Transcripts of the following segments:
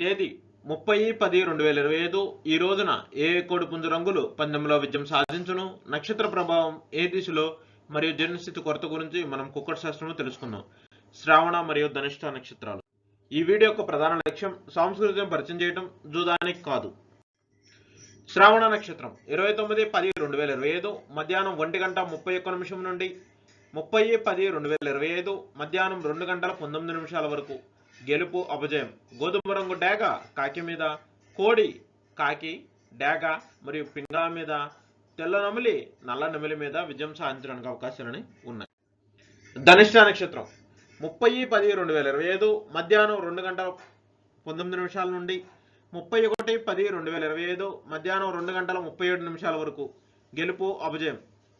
తేదీ ముప్పై పది రెండు వేల ఇరవై ఐదు. ఈ రోజున ఏ కోడి పుంజు రంగులు పందెంలో విజయం సాధించును? నక్షత్ర ప్రభావం ఏ దిశలో? మరియు జన్మస్థితి కొరత గురించి మనం కుక్కటి శాస్త్రంలో తెలుసుకుందాం. శ్రావణ మరియు ధనిష్ట నక్షత్రాలు. ఈ వీడియో యొక్క ప్రధాన లక్ష్యం సాంస్కృతిని పరిచయం చేయడం జూదానికి కాదు. శ్రావణ నక్షత్రం ఇరవై తొమ్మిది పది రెండు వేల ఇరవై ఐదు. మధ్యాహ్నం ఒంటి గంట ముప్పై ఒక్క నిమిషం నుండి ముప్పై పది రెండు వేల ఇరవై ఐదు. మధ్యాహ్నం రెండు గంటల పంతొమ్మిది నిమిషాల వరకు. గెలుపు అపజయం. గోధుమ రంగు డేగ కాకి మీద కోడి కాకి డేగ మరియు పింగా మీద తెల్ల నమిలి నల్ల నమిలి మీద విజయం సాధించడానికి అవకాశాలని ఉన్నాయి. ధనిష్ట నక్షత్రం. ముప్పై పది రెండు వేల ఇరవై ఐదు మధ్యాహ్నం రెండు గంటల పంతొమ్మిది నిమిషాల నుండి ముప్పై ఒకటి పది రెండు వేల ఇరవై ఐదు మధ్యాహ్నం రెండు గంటల ముప్పై ఏడు నిమిషాల వరకు గెలుపు అపజయం.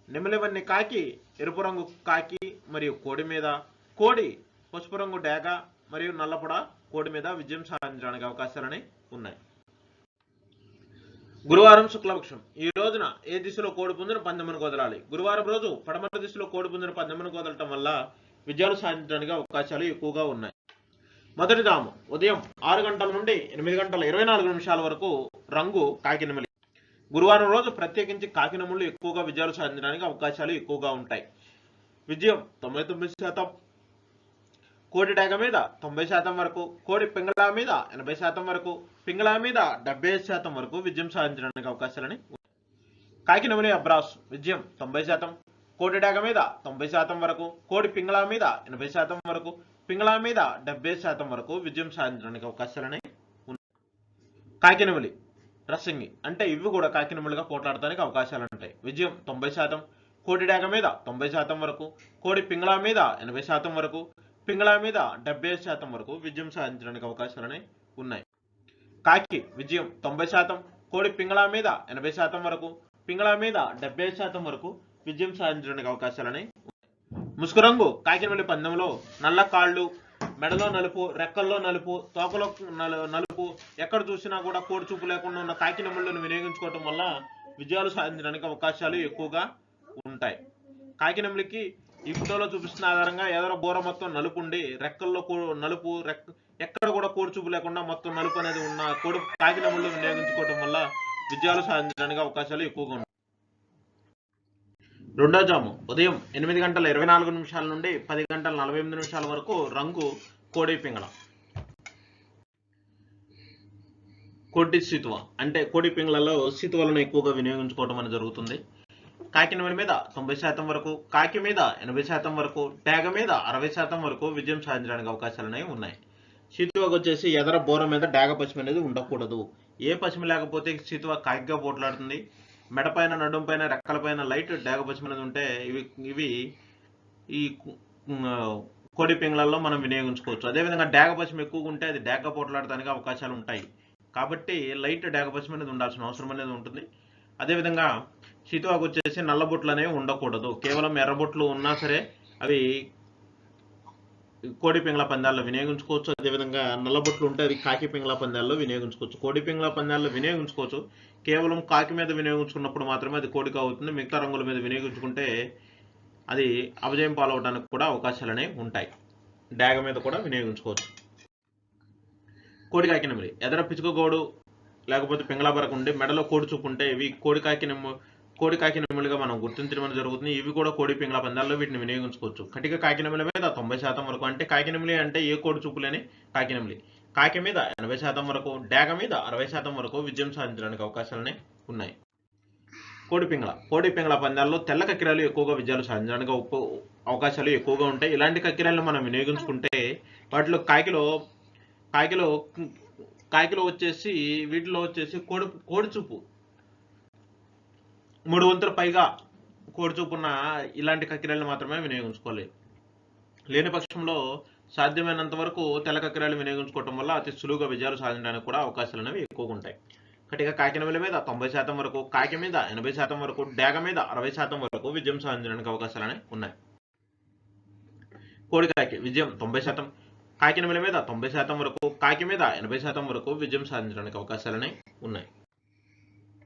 నిమిలివన్నీ కాకి ఎరుపు రంగు కాకి మరియు కోడి మీద కోడి పసుపు రంగు డేగ మరియు నల్లపొడ కోడి మీద విజయం సాధించడానికి అవకాశాలని ఉన్నాయి. గురువారం శుక్లపక్షం. ఈ రోజున ఏ దిశలో కోడి పుంజును పందెమును వదలాలి? గురువారం రోజు పడమర దిశలో కోడి పుంజును పందెమును వదలటం వల్ల విజయాలు సాధించడానికి అవకాశాలు ఎక్కువగా ఉన్నాయి. మొదటి దాము. ఉదయం ఆరు గంటల నుండి ఎనిమిది గంటల ఇరవై నాలుగు నిమిషాల వరకు రంగు కాకినమలి గురువారం రోజు ప్రత్యేకించి కాకినములు ఎక్కువగా విజయాలు సాధించడానికి అవకాశాలు ఎక్కువగా ఉంటాయి. విజయం తొంభై తొమ్మిది శాతం. కోడి డేగ మీద తొంభై శాతం వరకు కోడి పింగళా మీద ఎనభై శాతం వరకు పింగళా మీద డెబ్బై ఐదు శాతం వరకు విజయం సాధించడానికి అవకాశాలని ఉన్నాయి. కాకినమలి అబ్రాస్ విజయం తొంభై శాతం. కోడి డేగ మీద తొంభై శాతం వరకు కోడి పింగళా మీద ఎనభై శాతం వరకు పింగళా మీద డెబ్బై శాతం వరకు విజయం సాధించడానికి అవకాశాలని ఉన్నాయి. కాకినమలి రసంగి అంటే ఇవి కూడా కాకినమలుగా పోట్లాడటానికి అవకాశాలు ఉంటాయి. విజయం తొంభై శాతం. కోడి డేగ మీద తొంభై శాతం వరకు కోడి పింగళా మీద ఎనభై శాతం వరకు పింగళ మీద డెబ్బై శాతం వరకు విజయం సాధించడానికి అవకాశాలని ఉన్నాయి. కాకి విజయం తొంభై శాతం కోడి పింగళా మీద ఎనభై శాతం వరకు పింగళా మీద డెబ్బై శాతం వరకు విజయం సాధించడానికి అవకాశాలని ముసుగు రంగు పందెంలో నల్ల కాళ్ళు మెడలో నలుపు రెక్కల్లో నలుపు తోకలో నలు- నలుపు ఎక్కడ చూసినా కూడా కోడి చూపు లేకుండా ఉన్న కాకినములను వినియోగించుకోవటం వల్ల విజయాలు సాధించడానికి అవకాశాలు ఎక్కువగా ఉంటాయి. కాకినములకి ఈ ఫోటోలో చూపిస్తున్న ఆధారంగా ఎదర బోర మొత్తం నలుపు ఉండి రెక్కల్లో కూ- నలుపు రెక్క ఎక్కడ కూడా కూర్చూపు లేకుండా మొత్తం నలుపు అనేది ఉన్న కోడి ముళ్ళు వినియోగించుకోవడం వల్ల విజయాలు సాధించడానికి అవకాశాలు ఎక్కువగా ఉంటాయి రెండో జాము. ఉదయం ఎనిమిది గంటల ఇరవై నాలుగు నిమిషాల నుండి పది గంటల నలభై ఎనిమిది నిమిషాల వరకు రంగు కోడి పింగళ. కోటి సితువ అంటే కోడి పింగళలో సితువలను ఎక్కువగా వినియోగించుకోవడం అనేది జరుగుతుంది. కాకినవరి మీద తొంభై శాతం వరకు కాకి మీద ఎనభై శాతం వరకు టేగ మీద అరవై శాతం వరకు విజయం సాధించడానికి అవకాశాలు అనేవి ఉన్నాయి. సీతువకు వచ్చేసి ఎదర బోర మీద డేగ పశ్చిమ అనేది ఉండకూడదు. ఏ పశ్చిమ లేకపోతే సీతువ కాకిగా పోట్లాడుతుంది. మెడపైన నడుము పైన రెక్కల పైన లైట్ డేగ పశ్చిమ అనేది ఉంటే ఇవి ఇవి ఈ కోడి పింగళల్లో మనం వినియోగించుకోవచ్చు. అదేవిధంగా డాగ పశ్చిమ ఎక్కువగా ఉంటే అది డాగ పోట్లాడటానికి అవకాశాలు ఉంటాయి. కాబట్టి లైట్ డాగ పశ్చిమ అనేది ఉండాల్సిన అవసరం అనేది ఉంటుంది. అదేవిధంగా సీతువాకు వచ్చేసి నల్లబొట్లు అనేవి ఉండకూడదు. కేవలం ఎర్రబొట్లు ఉన్నా సరే అవి కోడి పింగళ పందాల్లో వినియోగించుకోవచ్చు. అదేవిధంగా నల్లబొట్లు ఉంటే అది కాకి పింగళ పందాల్లో వినియోగించుకోవచ్చు. కోడి పింగళ పందాల్లో వినియోగించుకోవచ్చు. కేవలం కాకి మీద వినియోగించుకున్నప్పుడు మాత్రమే అది కోడిక అవుతుంది మిగతా రంగుల మీద వినియోగించుకుంటే అది అపజయం పాలవడానికి కూడా అవకాశాలు అనేవి ఉంటాయి. డాగ మీద కూడా వినియోగించుకోవచ్చు. కోడి కాకినమిలి ఎదర పిచుకగోడు లేకపోతే పింగళాబరకు ఉండే ఉండి మెడలో కోడి చూపు ఉంటే ఇవి కోడి కాకి నెమ్ము కోడి కాకి నెమ్ములుగా మనం గుర్తించడం అనేది జరుగుతుంది. ఇవి కూడా కోడి పింగళ పందాల్లో వీటిని వినియోగించుకోవచ్చు. కటిక కాకినెమిలి మీద తొంభై శాతం వరకు. అంటే కాకినెమిలి అంటే ఏ కోడి చూపులేని కాకినెమిలి కాకి మీద ఎనభై శాతం వరకు డేగ మీద అరవై శాతం వరకు విజయం సాధించడానికి అవకాశాలనే ఉన్నాయి. కోడి పింగళ. కోడి పింగళ పందాల్లో తెల్ల కక్కిరాలు ఎక్కువగా విజయాలు సాధించడానికి అవకాశాలు ఎక్కువగా ఉంటాయి. ఇలాంటి కక్కిరాలను మనం వినియోగించుకుంటే వాటిలో కాకిలో కాకిలో కాకిలో వచ్చేసి వీటిలో వచ్చేసి కోడి కోడిచూపు మూడు వంతుల పైగా కోడిచూపున్న ఉన్న ఇలాంటి కక్కిరాలను మాత్రమే వినియోగించుకోవాలి. లేని పక్షంలో సాధ్యమైనంత వరకు తెల్ల కక్కిరాలు వినియోగించుకోవటం వల్ల అతి సులువుగా విజయాలు సాధించడానికి కూడా అవకాశాలు అనేవి ఎక్కువగా ఉంటాయి. కటిక కాకినవిల మీద తొంభై శాతం వరకు కాకి మీద ఎనభై శాతం వరకు డేగ మీద అరవై శాతం వరకు విజయం సాధించడానికి అవకాశాలు అనేవి ఉన్నాయి. కోడి కాకి విజయం తొంభై శాతం కాకినమిల మీద తొంభై శాతం వరకు కాకి మీద ఎనభై శాతం వరకు విజయం సాధించడానికి అవకాశాలనే ఉన్నాయి.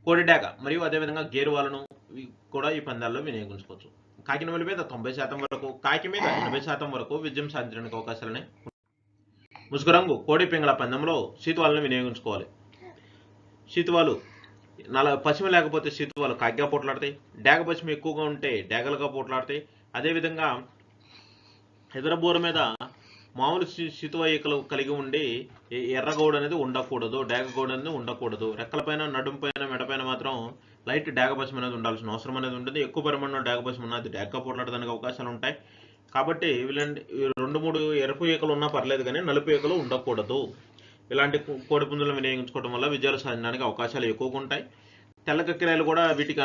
కోడిడాక మరియు అదేవిధంగా గేరువాలను కూడా ఈ పందాల్లో వినియోగించుకోవచ్చు. కాకినమిల మీద తొంభై శాతం వరకు కాకి మీద ఎనభై శాతం వరకు విజయం సాధించడానికి అవకాశాలనే ఉన్నాయి. ముసుగు రంగు కోడి పింగళ పందెంలో శీతువాలను వినియోగించుకోవాలి. శీతువాలు నల పశ్చిమ లేకపోతే శీతువాలు కాగ్గా పోట్లాడతాయి. డేగ పశ్చిమ ఎక్కువగా ఉంటే డేగలుగా పోట్లాడతాయి. అదేవిధంగా ఎదురబూర మీద మామూలు శీ- ఈకలు కలిగి ఉండి ఎ- అనేది ఉండకూడదు డేగ గౌడ అనేది ఉండకూడదు. రెక్కలపైన నడుము పైన మెడపైన మాత్రం లైట్ డేగపశం అనేది ఉండాల్సిన అవసరం అనేది ఉంటుంది. ఎక్కువ పరిమాణంలో డేగపశం ఉన్నది. డేగ పోట్లాడడానికి అవకాశాలు ఉంటాయి. కాబట్టి వీళ్ళంటి రెండు మూడు ఎరుపు ఈకలు ఉన్నా పర్లేదు కానీ నలుపు ఈకలు ఉండకూడదు. ఇలాంటి కోడి పుంజులను వినియోగించుకోవడం వల్ల విజయాలు సాధించడానికి అవకాశాలు ఎక్కువగా ఉంటాయి. తెల్ల కక్కిరాయలు కూడా వీటికి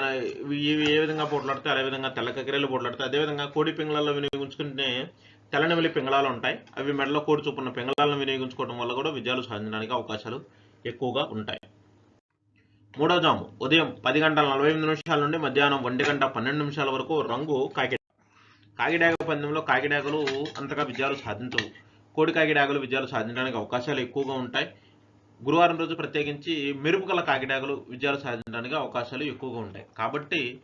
ఇవి ఏ విధంగా పోట్లాడితే అదే విధంగా తెల్ల కక్కిరాయలు పోట్లాడితే అదేవిధంగా కోడి పింగళాల్లో వినియోగించుకుంటే తెల్లనమిలి పింగళాలు ఉంటాయి. అవి మెడలో కోడి చూపున్న పింగళాలను వినియోగించుకోవడం వల్ల కూడా విజయాలు సాధించడానికి అవకాశాలు ఎక్కువగా ఉంటాయి. మూడో జాము. ఉదయం పది గంటల నలభై ఎనిమిది నిమిషాల నుండి మధ్యాహ్నం ఒంటి గంట పన్నెండు నిమిషాల వరకు రంగు కాకిడా కాకిడాగ పందెంలో కాకిడాగలు అంతగా విజయాలు సాధించవు. కోడి కాకిడాగలు విజయాలు సాధించడానికి అవకాశాలు ఎక్కువగా ఉంటాయి. గురువారం రోజు ప్రత్యేకించి మెరుపు గల కాకిడాగలు విజయాలు సాధించడానికి అవకాశాలు ఎక్కువగా ఉంటాయి. కాబట్టి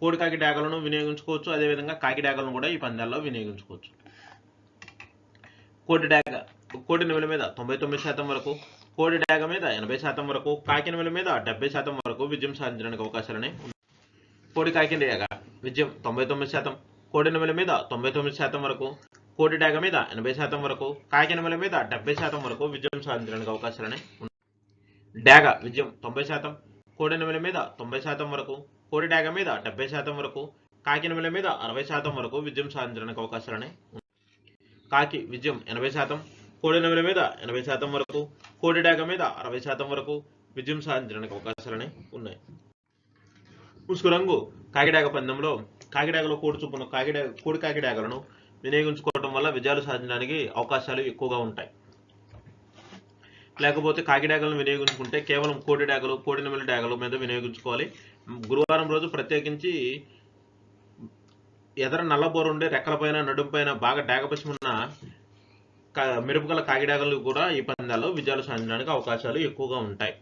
కోడి కాకిడాగలను వినియోగించుకోవచ్చు. అదేవిధంగా కాకిడాగలను కూడా ఈ పందాల్లో వినియోగించుకోవచ్చు. కోడి డాగ కోడి నిమిల మీద తొంభై తొమ్మిది శాతం వరకు కోడి డాగ మీద ఎనభై శాతం వరకు కాకి నిమిల మీద డెబ్బై శాతం వరకు విజయం సాధించడానికి అవకాశాలనే కోడి కాకి డాగ విజయం తొంభై తొమ్మిది శాతం కోడి నిమిల మీద తొంభై తొమ్మిది శాతం వరకు కోడి డాగ మీద ఎనభై శాతం వరకు కాకి నిమిల మీద డెబ్బై శాతం వరకు విజయం సాధించడానికి అవకాశాలనే డాగ విజయం తొంభై శాతం కోడి నిమిల మీద తొంభై శాతం వరకు కోరిడాగ మీద డెబ్బై శాతం వరకు కాకి మీద అరవై శాతం వరకు విజయం సాధించడానికి అవకాశాలనే ఉన్నాయి కాకి విజయం ఎనభై శాతం కోడి మీద ఎనభై శాతం వరకు కోడిడాగ మీద అరవై శాతం వరకు విజయం సాధించడానికి అవకాశాలనే ఉన్నాయి. ముసుగు రంగు కాకిడాగ పందెంలో కాకిడాగలో కోడి చూపును కాకిడాగ కోడి కాకిడాగలను వినియోగించుకోవడం వల్ల విజయాలు సాధించడానికి అవకాశాలు ఎక్కువగా ఉంటాయి. లేకపోతే కాకిడాగలను వినియోగించుకుంటే కేవలం కోడి డాగలు కోడి నెమలి డాగల మీద వినియోగించుకోవాలి. గురువారం రోజు ప్రత్యేకించి ఎదర నల్లబోరు ఉండే రెక్కలపైన నడుంపైన బాగా డాగపశం ఉన్న మెరుపుగల కాకిడాగలు కూడా ఈ పందాల్లో విజయాలు సాధించడానికి అవకాశాలు ఎక్కువగా ఉంటాయి.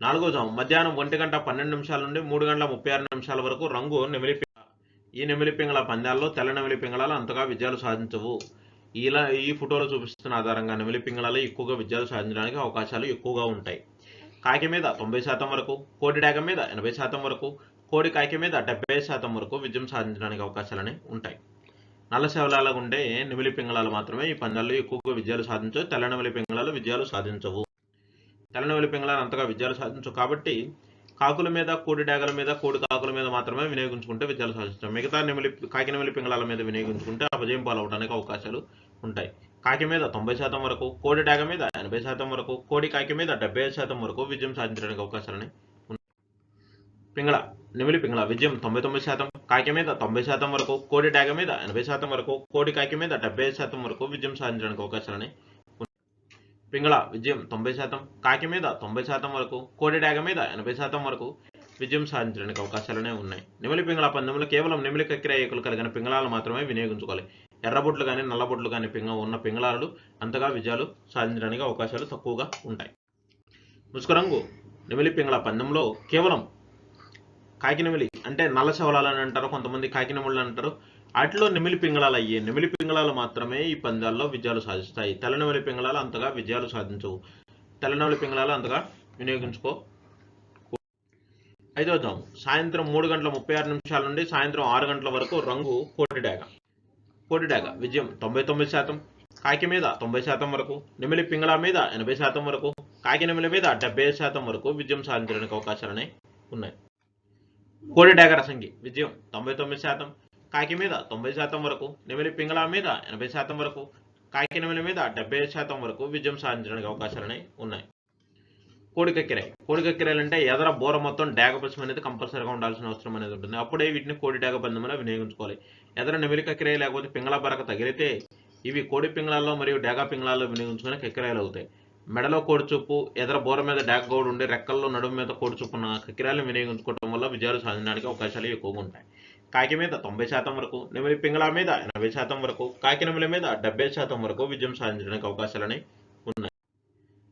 నాలుగో జాము మధ్యాహ్నం ఒంటి గంట పన్నెండు నిమిషాల నుండి మూడు గంటల ముప్పై ఆరు నిమిషాల వరకు రంగు నెమిలి ఈ నెమిలి పింగళ పందాల్లో తెల్ల నెమిలి పింగళాలు అంతగా విజయాలు సాధించవు. ఇలా ఈ ఫోటోలో చూపిస్తున్న ఆధారంగా నెమిలి పింగళాలు ఎక్కువగా విజయాలు సాధించడానికి అవకాశాలు ఎక్కువగా ఉంటాయి. కాకి మీద తొంభై శాతం వరకు కోడి డాగ మీద ఎనభై శాతం వరకు కోడి కాకి మీద డెబ్బై శాతం వరకు విజయం సాధించడానికి అవకాశాలని ఉంటాయి. నల్ల శవలాలుగా ఉండే నిమిలి పింగళాలు మాత్రమే ఈ పందాల్లో ఎక్కువగా విజయాలు సాధించవు తెల్ల నెమిలి పింగళాలు విజయాలు సాధించవు. తెల్ల పింగళాలు అంతగా విజయాలు సాధించవు కాబట్టి కాకుల మీద కోడి డాగల మీద కోడి కాకుల మీద మాత్రమే వినియోగించుకుంటే విజయాలు సాధించడం. మిగతా నిమిలి కాకి నెమిలి పింగళాల మీద వినియోగించుకుంటే అపజయం పాలవడానికి అవకాశాలు ఉంటాయి. కాకి మీద తొంభై శాతం వరకు కోడి డాగ మీద ఎనభై శాతం వరకు కోడి కాకి మీద డెబ్బై ఐదు శాతం వరకు విజయం సాధించడానికి అవకాశాలని పింగళ నిమిలి పింగళ విజయం తొంభై తొమ్మిది శాతం కాకి మీద తొంభై శాతం వరకు కోడి డాగ మీద ఎనభై శాతం వరకు కోడి కాకి మీద డెబ్బై ఐదు శాతం వరకు విజయం సాధించడానికి అవకాశాలని పింగళ విజయం తొంభై శాతం కాకి మీద తొంభై శాతం వరకు కోడి డాగ మీద ఎనభై శాతం వరకు విజయం సాధించడానికి అవకాశాలనే ఉన్నాయి. నిమిలి పింగళ పందెంలో కేవలం నిమిలి కక్కిరాయకులు కలిగిన పింగళాలు మాత్రమే వినియోగించుకోవాలి. ఎర్రబొట్లు కానీ నల్లబొట్లు కానీ పింగ ఉన్న పింగళాలు అంతగా విజయాలు సాధించడానికి అవకాశాలు తక్కువగా ఉంటాయి. ముసుకరంగు నెమిలి పింగళ పందెంలో కేవలం కాకినెమిలి అంటే నల్ల శవలాలు అని అంటారు కొంతమంది కాకినెమిళ్ళు అంటారు. వాటిలో నెమిలి పింగళాలు అయ్యే నెమిలి పింగళాలు మాత్రమే ఈ పందాల్లో విజయాలు సాధిస్తాయి. తెల్లనెమిలి పింగళాలు అంతగా విజయాలు సాధించవు. తెల్లనెమిలి పింగళాలు అంతగా వినియోగించుకో ఐదో జాము. సాయంత్రం మూడు గంటల ముప్పై ఆరు నిమిషాల నుండి సాయంత్రం ఆరు గంటల వరకు రంగు కోటి కోడిడాగ. విజయం తొంభై తొమ్మిది శాతం. కాకి మీద తొంభై శాతం వరకు నిమిలి పింగళ మీద ఎనభై శాతం వరకు కాకి నిమిలి మీద డెబ్బై శాతం వరకు విజయం సాధించడానికి అవకాశాలనే ఉన్నాయి. కోడి డాగ రసంగి విజయం తొంభై తొమ్మిది శాతం. కాకి మీద తొంభై శాతం వరకు నిమిలి పింగళ మీద ఎనభై శాతం వరకు కాకి నిమిలి మీద డెబ్బై శాతం వరకు విజయం సాధించడానికి అవకాశాలనే ఉన్నాయి. కోడికక్కిరాయి కోడి అంటే ఎదర బోర మొత్తం డాగ అనేది కంపల్సరీగా ఉండాల్సిన అవసరం అనేది ఉంటుంది. అప్పుడే వీటిని కోడి డాగ బంధంలో వినియోగించుకోవాలి. ఎదర నెమిలి కక్కిరాయి లేకపోతే పింగళ బరక తగిలితే ఇవి కోడి పింగళాల్లో మరియు డేగా పింగళాల్లో వినియోగించుకునే కక్కిరాయలు అవుతాయి. మెడలో కోడి చూపు ఎదర బోర మీద డాగ గౌడు ఉండి రెక్కల్లో నడుము మీద కోడి చూపున్న కక్కిరాయలు వినియోగించుకోవడం వల్ల విజయాలు సాధించడానికి అవకాశాలు ఎక్కువగా ఉంటాయి. కాకి మీద తొంభై శాతం వరకు నెమిలి పింగళ మీద ఎనభై శాతం వరకు కాకి నెమిలి మీద డెబ్బై శాతం వరకు విజయం సాధించడానికి అవకాశాలని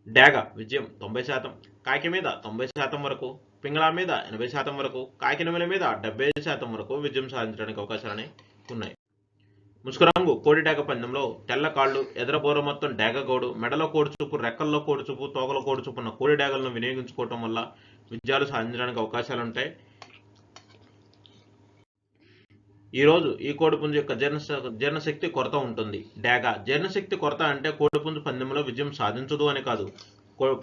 డాగ విజయం తొంభై శాతం. కాకి మీద తొంభై శాతం వరకు పింగళ మీద ఎనభై శాతం వరకు కాకినమల మీద డెబ్బై శాతం వరకు విజయం సాధించడానికి అవకాశాలని ఉన్నాయి. ముసుగురంగు కోడి డేగ పందెంలో తెల్ల కాళ్ళు ఎదరబోర మొత్తం డేగగోడు మెడలో కోడుచూపు రెక్కల్లో కోడుచూపు తోకలో కోడుచూపున్న ఉన్న కోడి డేగలను వినియోగించుకోవటం వల్ల విజయాలు సాధించడానికి అవకాశాలు ఉంటాయి ఈ రోజు ఈ కోడిపుంజు యొక్క జీర్ణ జీర్ణశక్తి కొరత ఉంటుంది. డేగా జీర్ణశక్తి కొరత అంటే కోడిపుంజు పందెంలో విజయం సాధించదు అని కాదు.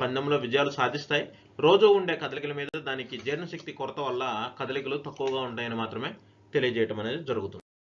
పందెంలో విజయాలు సాధిస్తాయి. రోజు ఉండే కదలికల మీద దానికి జీర్ణశక్తి కొరత వల్ల కదలికలు తక్కువగా ఉంటాయని మాత్రమే తెలియజేయటం అనేది జరుగుతుంది.